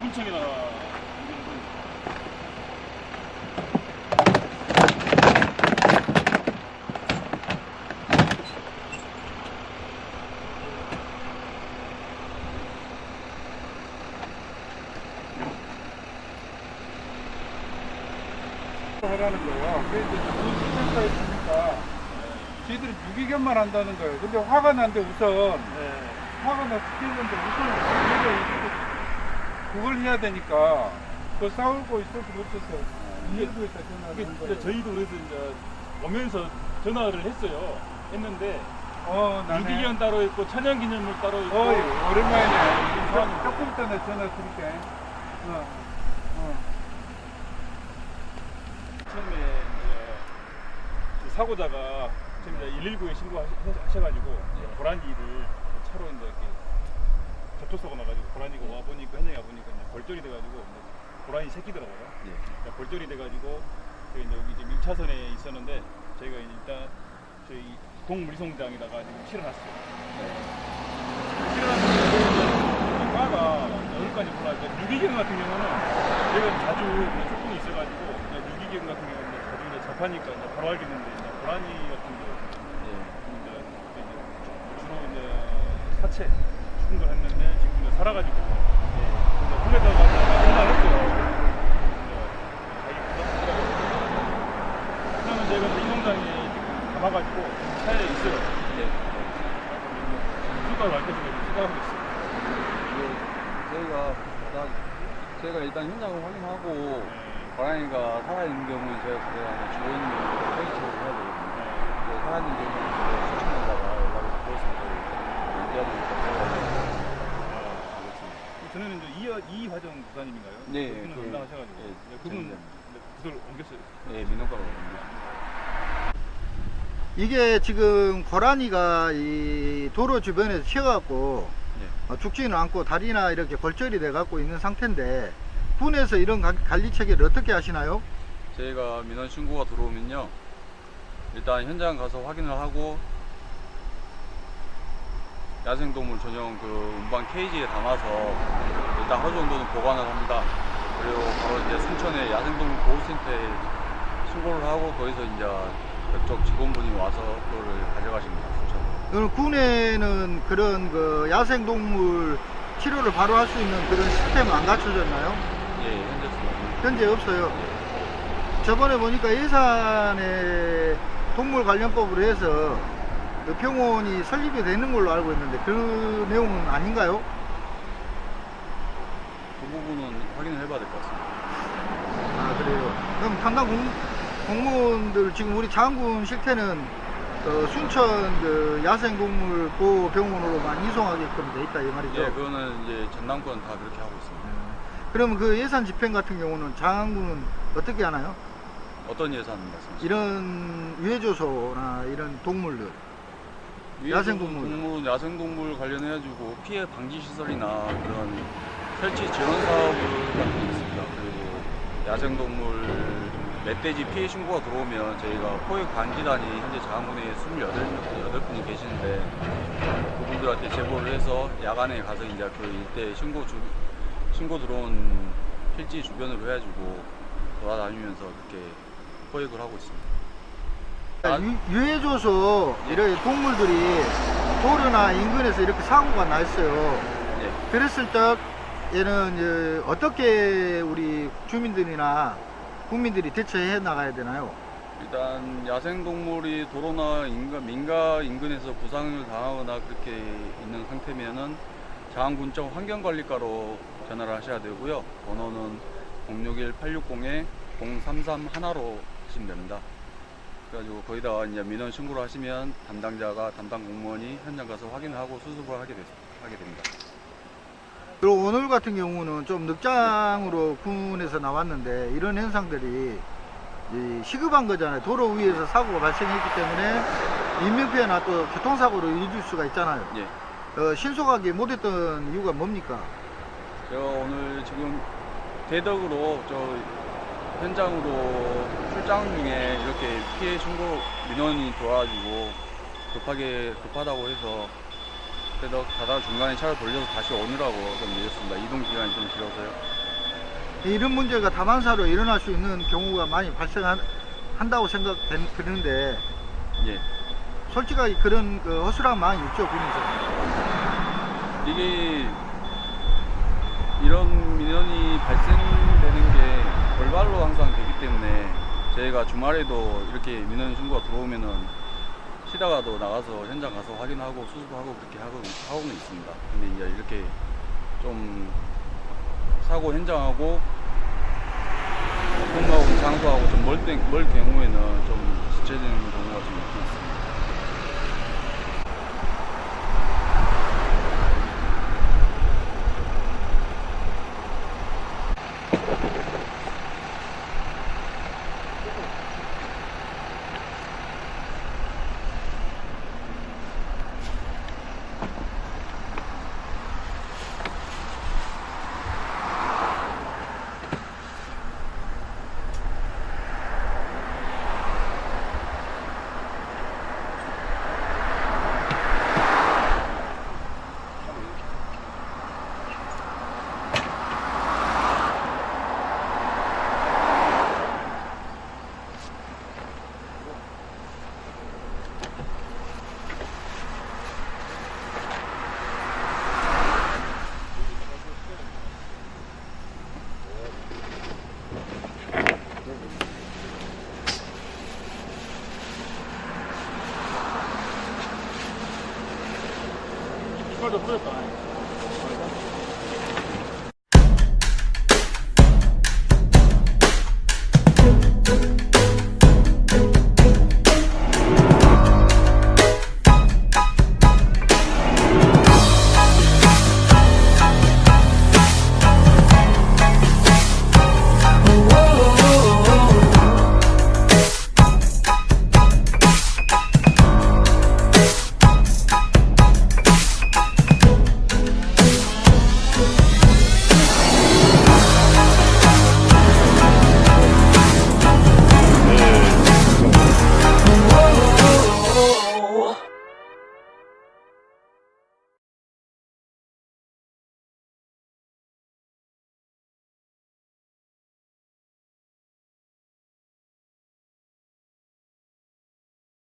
문청이나 하라는 거예요. 그래서 군센터에 있으니까 저희들이 유기견만 한다는 거예요. 근데 화가 난데 우선 네. 화가 나 죽겠는데 우선 그걸 해야 되니까 그 싸우고 수 없어서 이해도 있다 이게 전화하는 이제 거예요. 저희도 그래서 이제 오면서 전화를 했어요. 했는데 어, 나네. 유기견 따로 있고 천연기념물 따로 있고 어이, 오랜만이네. 조- 상황이 조금 전에 전화 드릴게. 어, 어. 처음에 이제 그 사고자가 처음에 119에 신고하셔가지고 고라니를 차로 이제 이렇게 접촉사고 나가지고 고라니가 와 보니까 현장에 와 보니까 이제 벌절이 돼가지고 고라니 새끼더라고요. 그러니까 벌절이 돼가지고 저희 이제 여기 이제 밀차선에 있었는데 저희가 일단 저희 동물이송장에다가 지금 실어놨어요. 실어놨는데 이 과가 여기까지 보니까 유기견 같은 경우는 저희가 자주 소통이 있어가지고 유기견 같은 경우는 접하니까 이제 바로 알겠는데 이제 고라니 같은 경우 이제, 이제 주로 이제 사체 죽은 걸 했는데 지금 이제 살아가지고 이제 꿈에다가 전화를 했어요. 그러면 제가 이제 이동장에 지금 감아가지고 차에 있어요. 수가를 밝혀주고 수가하고 있어요. 저희가 다 저희가 일단 현장을 확인하고 고라니가 살아있는 경우는 저희가 그냥 주호인을 회의체를 해야 되거든요. 그 살아있는 경우는 저희가 수청에다가 연락을 때 연기하는 거 저는 이제 이, 이 화정 부사님인가요? 네, 그분을 그- 담당하셔가지고 예, 이제 그분 전임자입니다. 이제 부서를 옮겼어요. 예, 민원가로 옵니다. 이게 지금 고라니가 이 도로 주변에서 쉬어갖고 예. 어, 죽지는 않고 다리나 이렇게 골절이 돼갖고 있는 상태인데 군에서 이런 가- 관리 체계를 어떻게 하시나요? 저희가 민원 신고가 들어오면요. 일단 현장 가서 확인을 하고 야생동물 전용 그 운반 케이지에 담아서 일단 하루 정도는 보관을 합니다. 그리고 바로 이제 순천의 야생동물 보호센터에 신고를 하고 거기서 이제 그쪽 직원분이 와서 그거를 가져가십니다. 그럼 군에는 그런 그 야생동물 치료를 바로 할 수 있는 그런 시스템은 안 갖춰졌나요? 예, 현재 지금 현재 없어요. 저번에 보니까 예산에 동물 관련법으로 해서 그 병원이 설립이 되는 걸로 알고 있는데 그 내용은 아닌가요? 그 부분은 확인을 해봐야 될 것 같습니다. 아 그래요. 그럼 담당 공, 공무원들 지금 우리 장군 실태는 어, 순천 그 야생동물 보호병원으로만 이송하게끔 돼 있다 이 말이죠. 예, 그거는 이제 전남권 다 그렇게 하고 있습니다. 그럼 그 예산 집행 같은 경우는 장군은 어떻게 하나요? 어떤 예산 말씀하시죠? 이런 유해조소나 이런 동물들 야생동물. 동물, 야생동물 관련해가지고 피해 방지 시설이나 그런 설치 지원 사업을 갖고 있습니다. 그리고 야생동물 멧돼지 피해 신고가 들어오면 저희가 포획 관리단이 현재 자원군에 28, 분이 계시는데 그분들한테 제보를 해서 야간에 가서 이제 그 일대 신고 주, 신고 들어온 필지 주변으로 해가지고 돌아다니면서 그렇게 포획을 하고 있습니다. 아. 유, 유해조소 이런 동물들이 도로나 인근에서 이렇게 사고가 나 있어요. 예. 그랬을 때 얘는 이제 어떻게 우리 주민들이나 국민들이 대처해 나가야 되나요? 일단 야생동물이 도로나 인가, 민가 인근에서 부상을 당하거나 그렇게 있는 상태면은 장군청 환경관리과로 전화를 하셔야 되고요. 번호는 061-860에 0331로 하시면 됩니다. 그래가지고 거기다가 이제 민원 신고를 하시면 담당자가 담당 공무원이 현장 가서 확인하고 수습을 하게, 됐, 하게 됩니다. 그리고 오늘 같은 경우는 좀 늑장으로 군에서 나왔는데 이런 현상들이 이 시급한 거잖아요. 도로 위에서 사고가 발생했기 때문에 인명피해나 또 교통사고로 이어질 수가 있잖아요. 예. 어, 신속하게 못했던 이유가 뭡니까? 제가 오늘 지금 대덕으로 저 현장으로 출장 중에 이렇게 피해 신고 민원이 들어와가지고 급하게 급하다고 해서 대덕 가다 중간에 차를 돌려서 다시 오느라고 좀 늦었습니다. 이동 기간이 좀 길어서요. 이런 문제가 다반사로 일어날 수 있는 경우가 많이 발생한다고 생각되는데 예. 솔직하게 그런 그 허술한 마음이 있죠, 군에서. 이게 이런 민원이 발생되는 게 돌발로 항상 되기 때문에 저희가 주말에도 이렇게 민원 신고가 들어오면은 쉬다가도 나가서 현장 가서 확인하고 수습하고 그렇게 하고, 하고는 있습니다. 근데 이제 이렇게 좀 사고 현장하고 근무하고 장소하고 좀 멀, 멀 경우에는 좀 지체되는 경우가 좀 있긴 있습니다. 이빨도 뿌렸다.